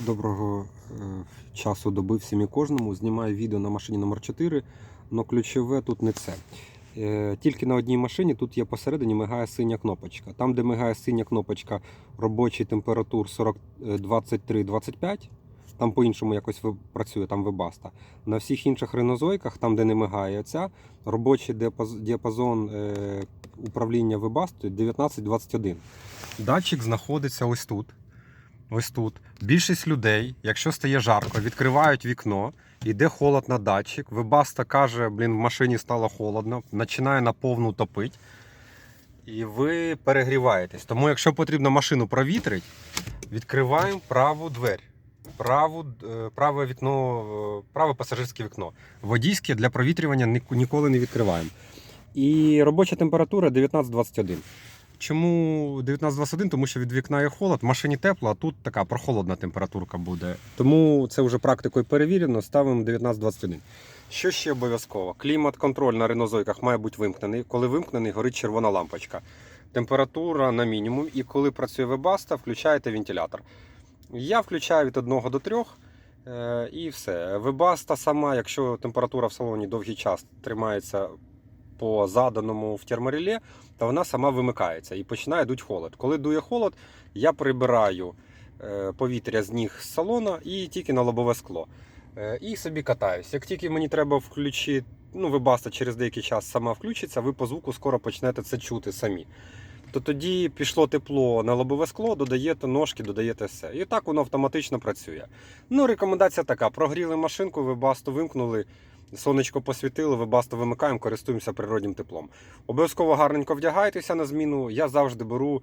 Доброго е, часу доби всім і кожному. Знімаю відео на машині номер 4 але ключове тут не це. Е, Тільки на одній машині тут є посередині мигає синя кнопочка. Там, де мигає синя кнопочка робочий температур 40, е, 23-25, там по-іншому якось працює, там вебаста. На всіх інших ренозойках, там, де не мигає ця, робочий діапазон управління вебастою 19-21. Датчик знаходиться ось тут. Ось тут. Більшість людей, якщо стає жарко, відкривають вікно, йде холод на датчик. Вебаста каже, блін, в машині стало холодно, починає на повну топити. І ви перегріваєтесь. Тому, якщо потрібно машину провітрити, відкриваємо праву двері. Праву, е, праве вікно, е, праве пасажирське вікно. Водійське для провітрювання ніколи не відкриваємо. І робоча температура 19-21. Чому 19-21? Тому що від вікна є холод, в машині тепло, а тут така прохолодна температурка буде. Тому це вже практикою перевірено, ставимо 19-21. Що ще обов'язково? Клімат-контроль на ренозойках має бути вимкнений. Коли вимкнений, горить червона лампочка. Температура на мінімум. І коли працює вебаста, включаєте вентилятор. Я включаю від 1 до 3. е, І все. Вебаста сама, якщо температура в салоні довгий час тримається по заданому в термореле, то вона сама вимикається і починає дуть холод. Коли дує холод, я прибираю е, повітря з ніг з салона і тільки на лобове скло. Е, І собі катаюсь. Як тільки мені треба включити, ну, вибаста через деякий час сама включиться, ви по звуку скоро почнете це чути самі. То тоді пішло тепло на лобове скло, додаєте ножки, додаєте все. І так воно автоматично працює. Ну, рекомендація така: прогріли машинку, вибасту вимкнули, сонечко посвітило, вибасту вимикаємо, користуємося природнім теплом. Обов'язково гарненько вдягайтеся на зміну. Я завжди беру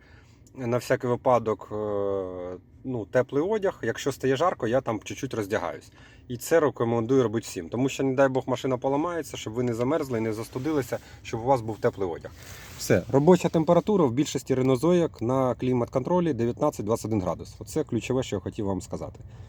на всякий випадок е, ну, теплий одяг. Якщо стає жарко, я там чуть-чуть роздягаюсь. І це рекомендую робити всім. Тому що, не дай Бог, машина поламається, щоб ви не замерзли не застудилися, щоб у вас був теплий одяг. Все, робоча температура в більшості ренозоїк на клімат-контролі 19-21 градус. Оце ключове, що я хотів вам сказати.